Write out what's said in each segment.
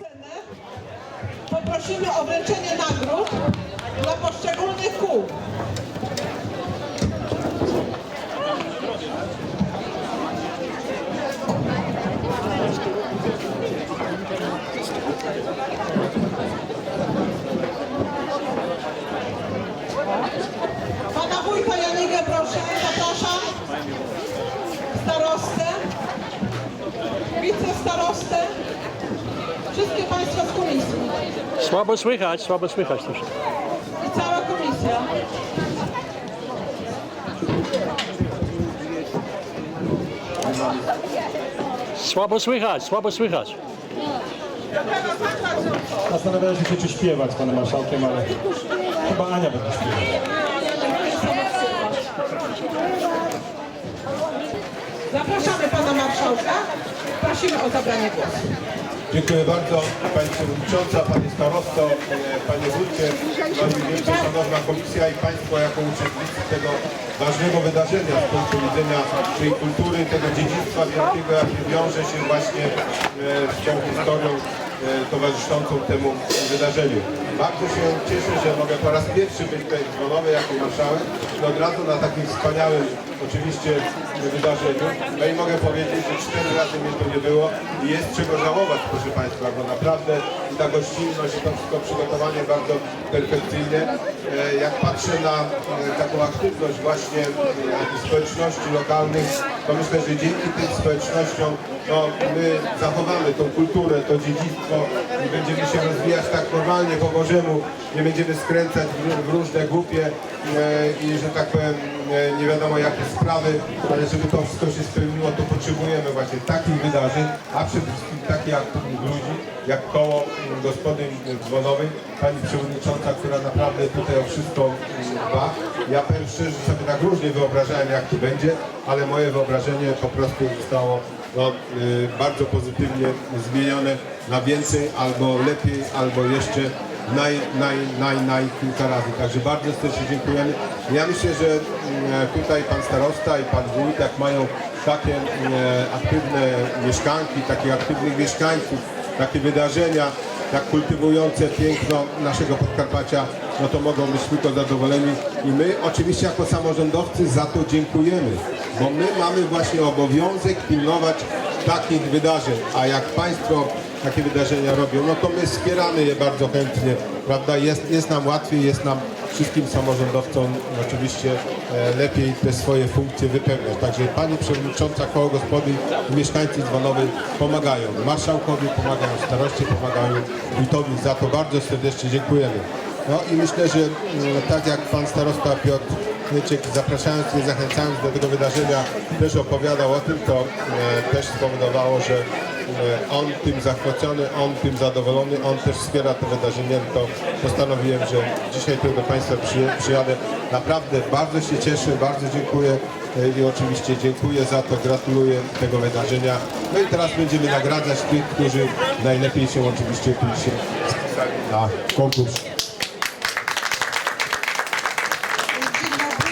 scenę poprosimy o wręczenie nagród dla poszczególnych kół. Pana wójta Janigę proszę, zapraszam. Starostę, wicestarostę, wszystkie Państwo z komisji Słabo słychać, słabo słychać też. i cała komisja. Słabo słychać, słabo słychać. Zastanawiałem się, czy śpiewać z panem marszałkiem, ale chyba Ania będzie śpiewać. Zapraszamy Pana Marszałka. Prosimy o zabranie głosu. Dziękuję bardzo Pani Przewodnicząca, Panie Starosto, e, Panie Wójcie, Pani Wielce, Szanowna Komisja i Państwo jako uczestnicy tego ważnego wydarzenia z punktu widzenia tej kultury, tego dziedzictwa wielkiego, jakie wiąże się właśnie e, z tą historią e, towarzyszącą temu wydarzeniu. Bardzo się cieszę, że mogę po raz pierwszy być tutaj w Dzwonowie jako marszałek i od razu na takim wspaniałym oczywiście wydarzeniu. No i mogę powiedzieć, że cztery razy mnie tu nie było i jest czego żałować, proszę Państwa, bo naprawdę i ta gościnność i to wszystko przygotowanie bardzo perfekcyjnie. E, Jak patrzę na e, taką aktywność właśnie e, społeczności lokalnych, to myślę, że dzięki tym społecznościom no, my zachowamy tą kulturę, to dziedzictwo i będziemy się rozwijać tak normalnie po Bożemu, nie będziemy skręcać w, różne głupie i że tak powiem nie wiadomo jakie sprawy, ale żeby to wszystko się spełniło, to potrzebujemy właśnie takich wydarzeń, a przede wszystkim takich aktywnych ludzi, jak koło mm, gospodyń dzwonowej, pani przewodnicząca, która naprawdę tutaj o wszystko mm, dba. Ja powiem szczerze, sobie tak różnie wyobrażałem jak to będzie, ale moje wyobrażenie po prostu zostało no, y, bardzo pozytywnie zmienione na więcej, albo lepiej, albo jeszcze naj, naj, naj, naj kilka razy. Także bardzo serdecznie dziękujemy. Ja myślę, że mm, tutaj pan starosta i pan wójt, jak mają takie mm, aktywne mieszkanki, takich aktywnych mieszkańców, takie wydarzenia, tak kultywujące piękno naszego Podkarpacia, no to mogą być tylko zadowoleni. I my oczywiście jako samorządowcy za to dziękujemy, bo my mamy właśnie obowiązek pilnować takich wydarzeń, a jak Państwo takie wydarzenia robią, no to my wspieramy je bardzo chętnie, prawda? Jest, jest nam łatwiej, jest nam wszystkim samorządowcom oczywiście e, lepiej te swoje funkcje wypełniać. Także Pani Przewodnicząca Koło Gospodyń i mieszkańcy Dzwonowej pomagają. Marszałkowi pomagają, staroście pomagają wójtowi. Za to bardzo serdecznie dziękujemy. No i myślę, że mm, tak jak Pan Starosta Piotr Mieciek zapraszając i zachęcając do tego wydarzenia też opowiadał o tym, to e, też spowodowało, że e, on tym zachwycony, on tym zadowolony, on też wspiera to wydarzenie, to postanowiłem, że dzisiaj tu do Państwa przyjadę. Naprawdę bardzo się cieszę, bardzo dziękuję e, i oczywiście dziękuję za to, gratuluję tego wydarzenia. No i teraz będziemy nagradzać tych, którzy najlepiej się oczywiście tu się na konkurs.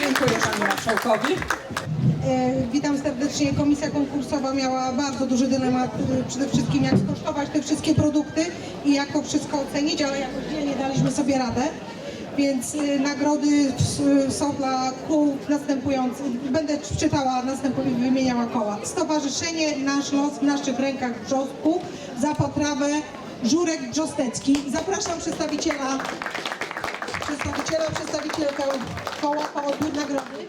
Dziękuję Panu Marszałkowi. E, Witam serdecznie. Komisja konkursowa miała bardzo duży dylemat, e, przede wszystkim jak skosztować te wszystkie produkty i jak to wszystko ocenić, ale jakoś dzielnie daliśmy sobie radę. Więc e, nagrody są dla kół następujące. Będę czytała następnie, wymieniała koła. Stowarzyszenie Nasz Los w naszych rękach w Brzosku za potrawę Żurek Brzostecki. Zapraszam przedstawiciela przedstawiciela, przedstawicielkę koła po odbiór nagrody.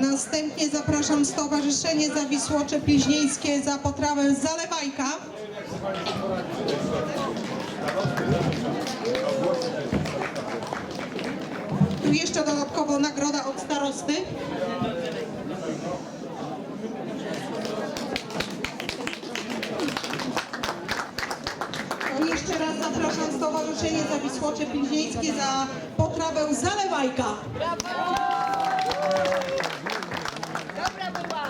Następnie zapraszam Stowarzyszenie Zawisłocze Pliźnieńskie za potrawę Zalewajka. Tu jeszcze dodatkowo nagroda od starosty. Sopocie Pilźnieńskie za potrawę Zalewajka. Brawo! Dobra była!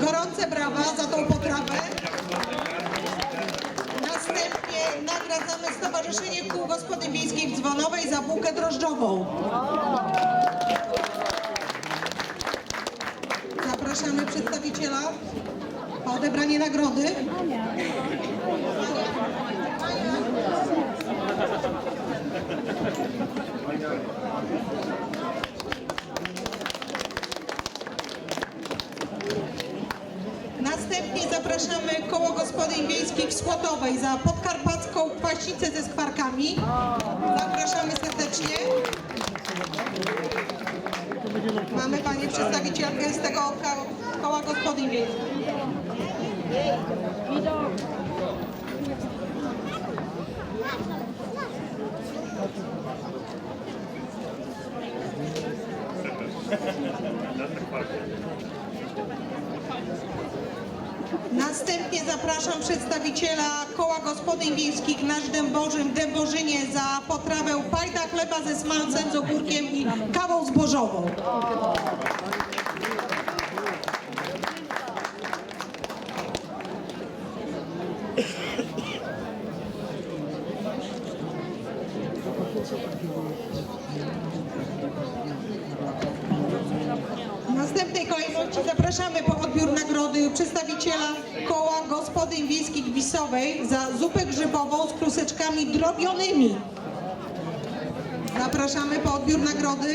Gorące brawa za tą potrawę. Następnie nagradzamy Stowarzyszenie Kół Gospodyń Wiejskich Dzwonowej za bułkę drożdżową. Wiejskich w Słotowej za podkarpacką kwaśnicę ze skwarkami. Zapraszamy serdecznie. Mamy Panie przedstawicielkę z tego ko- Koła Gospodyń Wiejskich. Następnie zapraszam przedstawiciela Koła Gospodyń Wiejskich Nasz Dęborzyn w Dęborzynie za potrawę pajda chleba ze smalcem, z ogórkiem i kawą zbożową. W następnej kolejności zapraszamy po odbiór nagrody przedstawiciela Koła Gospodyń Wiejskich Wisowej za zupę grzybową z kluseczkami drobionymi. Zapraszamy po odbiór nagrody.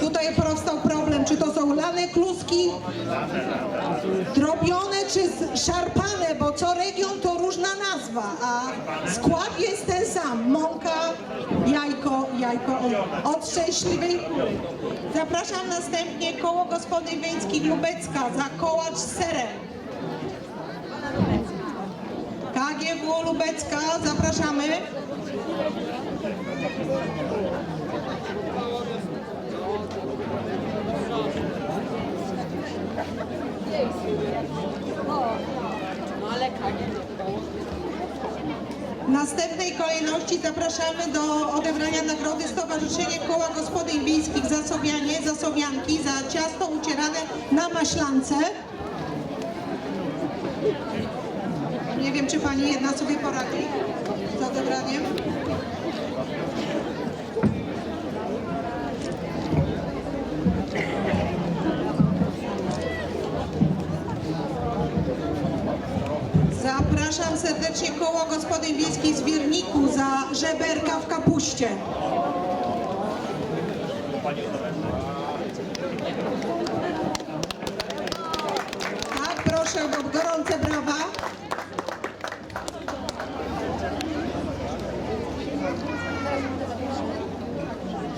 Tutaj powstał problem, czy to są lane kluski, drobione czy szarpane, bo co region to różna nazwa, a skład jest ten sam. Mąka, jajko, od, od szczęśliwej kuli. Zapraszam następnie koło gospodyń wiejskich Lubecka za kołacz z serem. KGW Lubecka, zapraszamy. W następnej kolejności zapraszamy do odebrania nagrody Stowarzyszenie Koła Gospodyń Wiejskich Zasowianie, Zasowianki za ciasto ucierane na maślance. Nie wiem, czy Pani jedna sobie poradzi z odebraniem. Zapraszam serdecznie Koło Gospodyń Wiejskich z Wierniku za żeberka w kapuście. Tak, proszę o gorące brawa.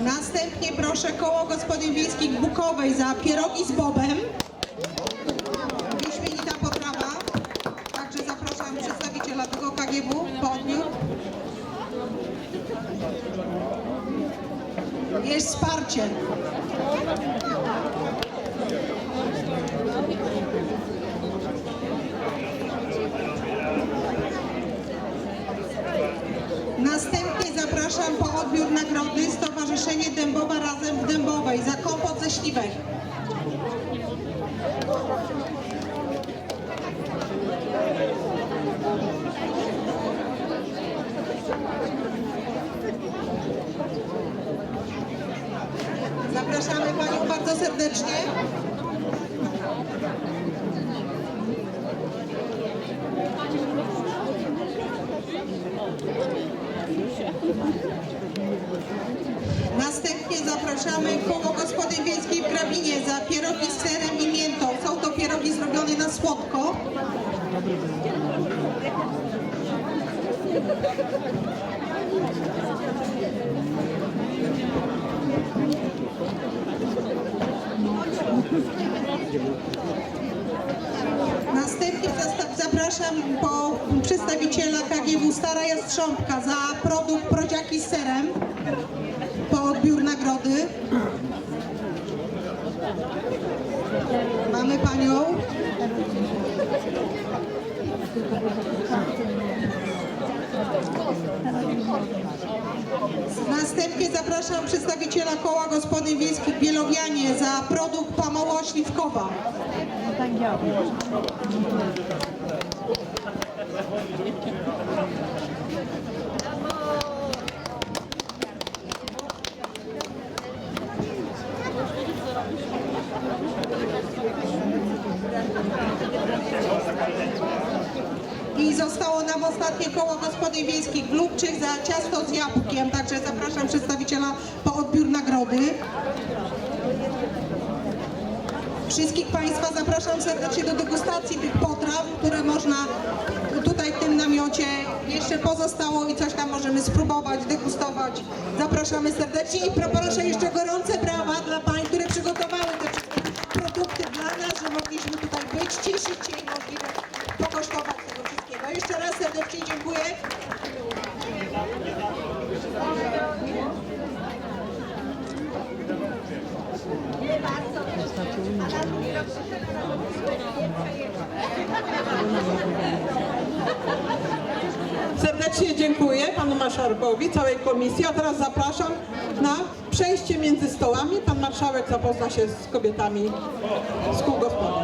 Następnie proszę Koło Gospodyń Wiejskich Bukowej za pierogi z bobem. Wyśmienita potrawa. Także zapraszam przedstawiciela tego KGW po odbiór. Jest wsparcie. Następnie zapraszam po odbiór nagrody Stowarzyszenie Dębowa Razem w Dębowej za kompot ze śliwek. Zapraszamy Panią bardzo serdecznie. Następnie zapraszamy koło gospodyń wiejskiej w Grabinie za pierogi z serem i miętą. Są to pierogi zrobione na słodko. Następnie zasta- zapraszam po przedstawiciela KGW Stara Jastrząbka za produkt Prodziaki z serem po odbiór nagrody. Mamy panią. Następnie zapraszam przedstawiciela Koła Gospodyń Wiejskich Bielowianie za produkt pamoła śliwkowa. I zostało nam ostatnie koło gospodyń wiejskich w Lubczych za ciasto z jabłkiem, także zapraszam przedstawiciela po odbiór nagrody. Wszystkich Państwa zapraszam serdecznie do degustacji tych potraw, które można tutaj jeszcze pozostało i coś tam możemy spróbować, degustować. Zapraszamy serdecznie i poproszę jeszcze gorące brawa dla pań, które przygotowały te wszystkie produkty dla nas, że mogliśmy tutaj być, cieszyć się i możliwe pokosztować tego wszystkiego. Jeszcze raz serdecznie dziękuję. Serdecznie dziękuję panu marszałkowi, całej komisji, a teraz zapraszam na przejście między stołami. Pan marszałek zapozna się z kobietami z kół gospodyń.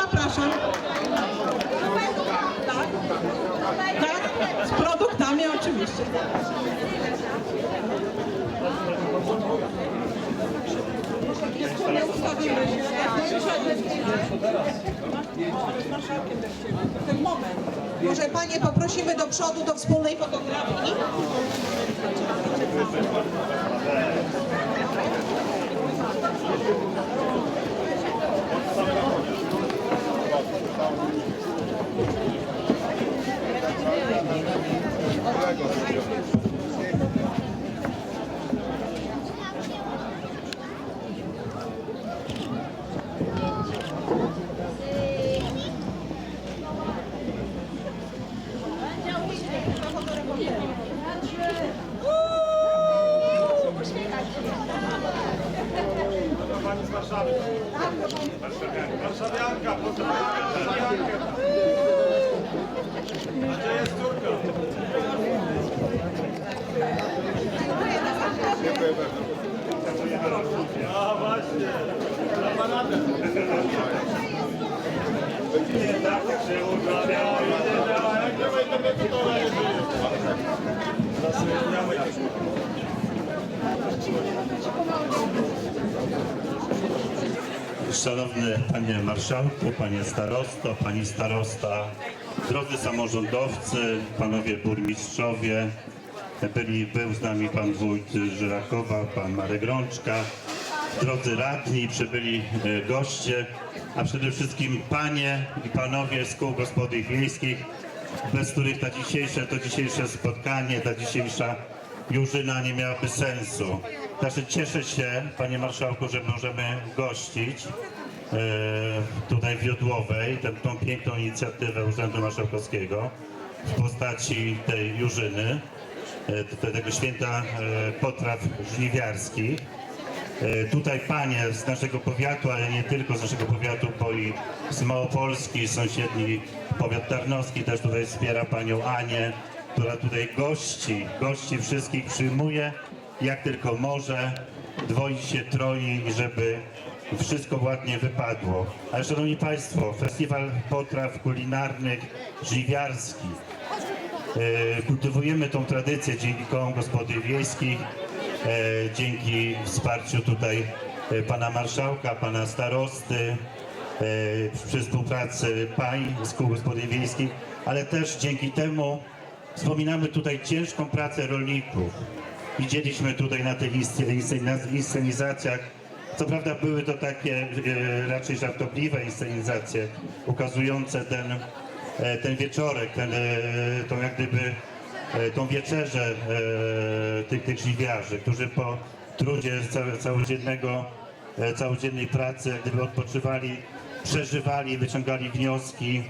Zapraszam. Tak, tak, z produktami oczywiście. Ten moment. Może Panie poprosimy do przodu do wspólnej fotografii. Pani z Warszawy. Warszawianka, pozdrawiam Warszawiankę. A gdzie jest córka? Dziękuję bardzo. A właśnie, na panadę. Nie tak się udawiają, nie działa, jak to będzie, to leży. Zasłaniamy się. Szanowny Panie Marszałku, Panie Starosto, Pani Starosta, drodzy samorządowcy, Panowie Burmistrzowie, byli, był z nami Pan Wójt Żyrakowa, Pan Marek Rączka, drodzy radni, przybyli e, goście, a przede wszystkim Panie i Panowie z kół gospodyń wiejskich, bez których ta dzisiejsze, to dzisiejsze spotkanie, ta dzisiejsza Jurzyna nie miałaby sensu. Także cieszę się, Panie Marszałku, że możemy gościć e, tutaj w Jodłowej tę, tą piękną inicjatywę Urzędu Marszałkowskiego w postaci tej Jurzyny, e, te- tego święta e, potraw żniwiarskich. E, Tutaj panie z naszego powiatu, ale nie tylko z naszego powiatu, bo i z Małopolski, sąsiedni powiat tarnowski też tutaj wspiera panią Anię, która tutaj gości, gości wszystkich przyjmuje jak tylko może, dwoi się troi, żeby wszystko ładnie wypadło. Ale szanowni państwo, festiwal potraw kulinarnych żniwiarskich E, kultywujemy tą tradycję dzięki kołom gospodyń wiejskich, e, dzięki wsparciu tutaj e, pana marszałka, pana starosty, przy współpracy pań z kół gospodyń wiejskich, ale też dzięki temu wspominamy tutaj ciężką pracę rolników. Widzieliśmy tutaj na tych inscen- inscen- inscenizacjach co prawda były to takie e, raczej żartobliwe inscenizacje, ukazujące ten, e, ten wieczorek, ten, e, tą jak gdyby tą wieczerzę tych, tych którzy po trudzie ca- całodziennego, całodziennej pracy gdyby odpoczywali, przeżywali, wyciągali wnioski,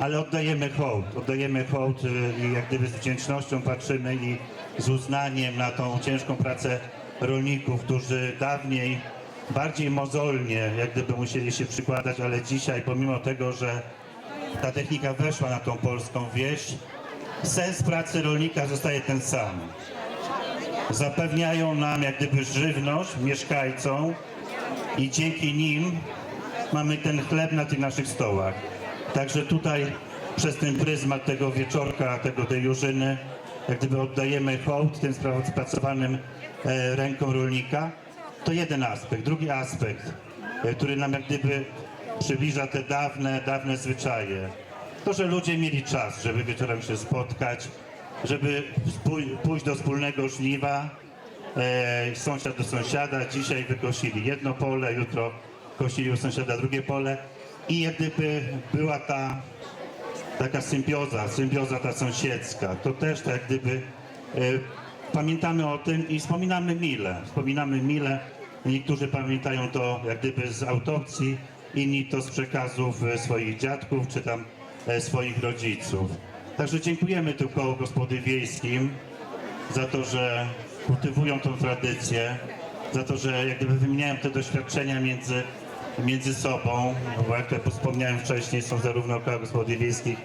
ale oddajemy hołd, oddajemy hołd e, i jak gdyby z wdzięcznością patrzymy i z uznaniem na tą ciężką pracę rolników, którzy dawniej bardziej mozolnie jak gdyby musieli się przykładać, ale dzisiaj pomimo tego, że ta technika weszła na tą polską wieś, sens pracy rolnika zostaje ten sam. zapewniają nam jak gdyby żywność mieszkańcom i dzięki nim mamy ten chleb na tych naszych stołach. Także tutaj przez ten pryzmat tego wieczorka, tego tej jak gdyby oddajemy hołd tym spracowanym e, ręką rolnika. To jeden aspekt. Drugi aspekt, e, który nam jak gdyby przybliża te dawne, dawne zwyczaje. To, że ludzie mieli czas, żeby wieczorem się spotkać, żeby pójść do wspólnego żniwa, e, sąsiad do sąsiada. Dzisiaj wykosili jedno pole, jutro kosili u sąsiada drugie pole i jak gdyby była ta taka symbioza, symbioza ta sąsiedzka. To też tak gdyby e, pamiętamy o tym i wspominamy mile. Wspominamy mile. Niektórzy pamiętają to jak gdyby z autopsji, inni to z przekazów e, swoich dziadków czy tam e, swoich rodziców. Także dziękujemy tu koło gospody wiejskim za to, że kultywują tą tradycję, za to, że jak gdyby wymieniają te doświadczenia między, między sobą, bo jak to wspomniałem wcześniej, są zarówno koła gospody wiejskich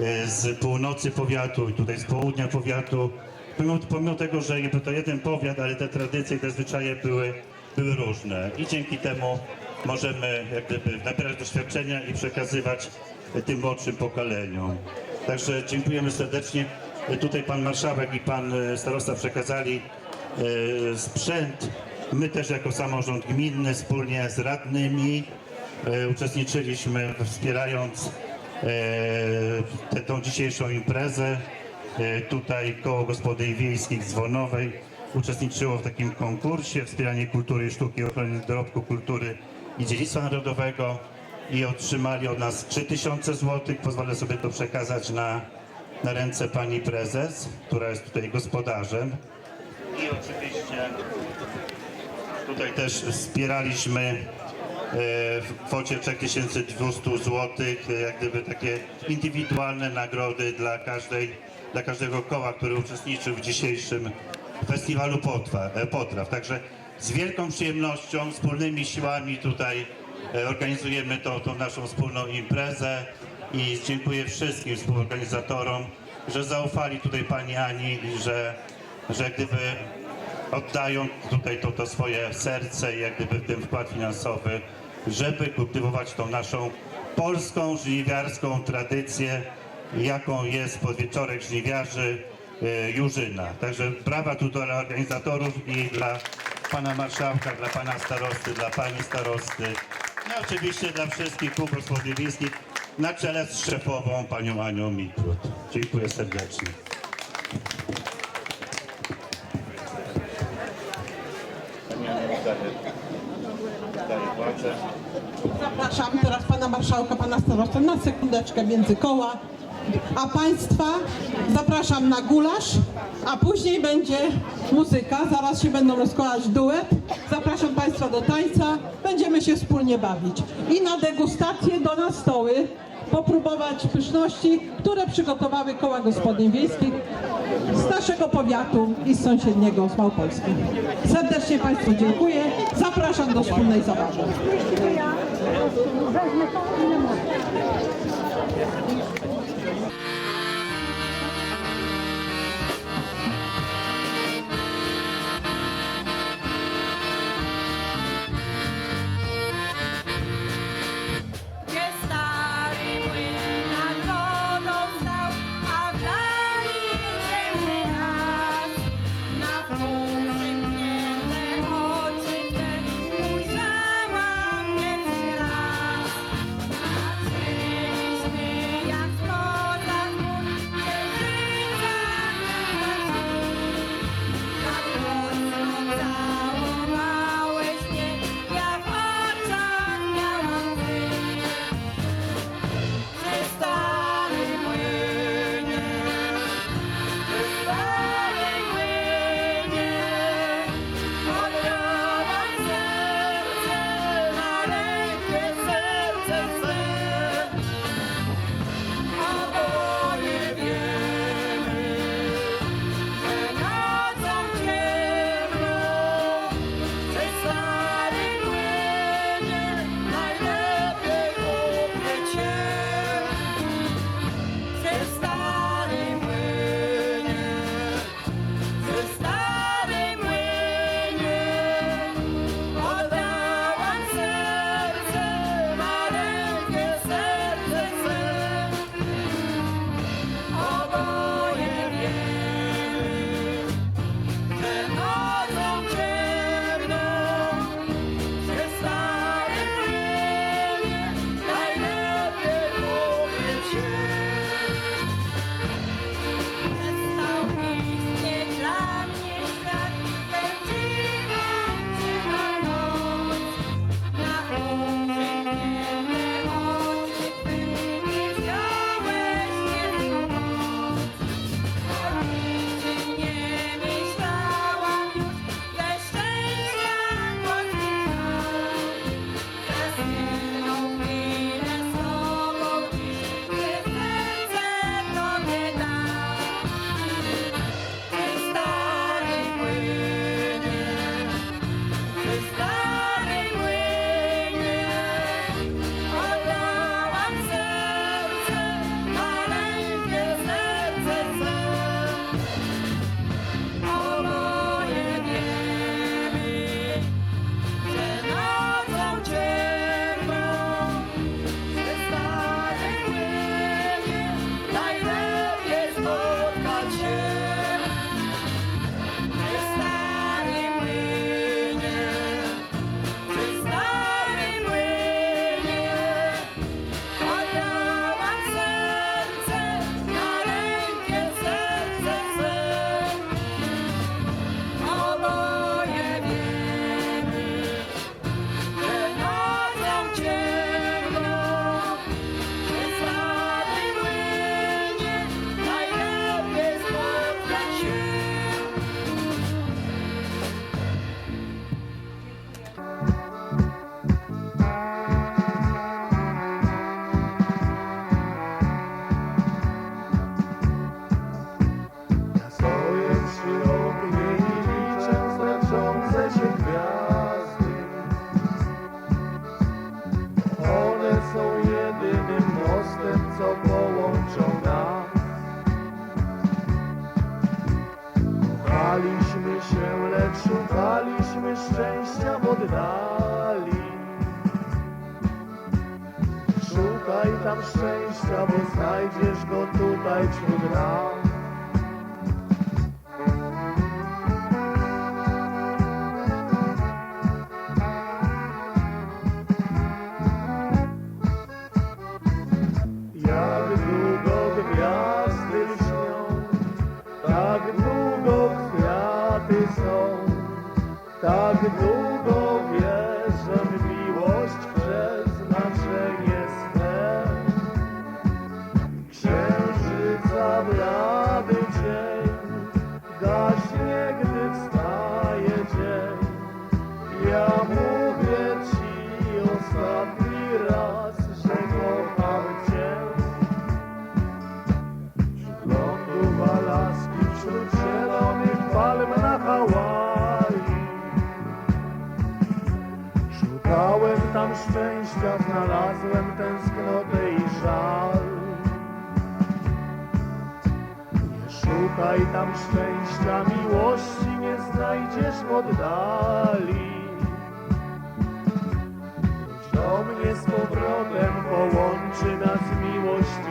e, z północy powiatu i tutaj z południa powiatu. Pomimo, pomimo tego, że jakby to jeden powiat, ale te tradycje i te zwyczaje były, były różne i dzięki temu możemy jak gdyby nabierać doświadczenia i przekazywać tym młodszym pokoleniom. Także dziękujemy serdecznie. Tutaj pan marszałek i pan e, starosta przekazali e, sprzęt. My też jako samorząd gminny wspólnie z radnymi e, uczestniczyliśmy wspierając e, tę tą dzisiejszą imprezę. E, Tutaj koło gospodyń wiejskich Dzwonowej uczestniczyło w takim konkursie wspieranie kultury i sztuki ochrony dorobku kultury i dziedzictwa narodowego i otrzymali od nas 3000 zł. Pozwolę sobie to przekazać na, na ręce pani prezes, która jest tutaj gospodarzem. I oczywiście tutaj też wspieraliśmy e, w kwocie 3200 zł, jak gdyby takie indywidualne nagrody dla, każdej, dla każdego koła, który uczestniczył w dzisiejszym festiwalu e, potraw. Także z wielką przyjemnością, wspólnymi siłami tutaj e, organizujemy tą, tą naszą wspólną imprezę i dziękuję wszystkim współorganizatorom, że zaufali tutaj pani Ani że, że gdyby oddają tutaj to, to swoje serce i jak gdyby w tym wkład finansowy, żeby kultywować tą naszą polską żniwiarską tradycję, jaką jest podwieczorek żniwiarzy e, Jurzyna. Także brawa tu dla organizatorów i dla pana marszałka, dla pana starosty, dla pani starosty, no oczywiście dla wszystkich kół gospodyń wiejskich na czele z szefową panią Anią Mitrut. Dziękuję serdecznie. Zapraszam teraz pana marszałka, pana starostę na sekundeczkę między koła. A państwa zapraszam na gulasz, a później będzie muzyka. Zaraz się będą rozkładać duet. Zapraszam państwa do tańca. Będziemy się wspólnie bawić. I na degustację do na stoły popróbować pyszności, które przygotowały koła gospodyń wiejskich z naszego powiatu i z sąsiedniego z Małopolski. Serdecznie Państwu dziękuję. Zapraszam do wspólnej zabawy. Gdzie szczęścia, bo znajdziesz go tutaj wśród nas. Szczęścia, znalazłem tęsknotę i żal. Nie szukaj tam szczęścia, miłości nie znajdziesz w oddali. Wróć do mnie z powrotem, połączy nas miłość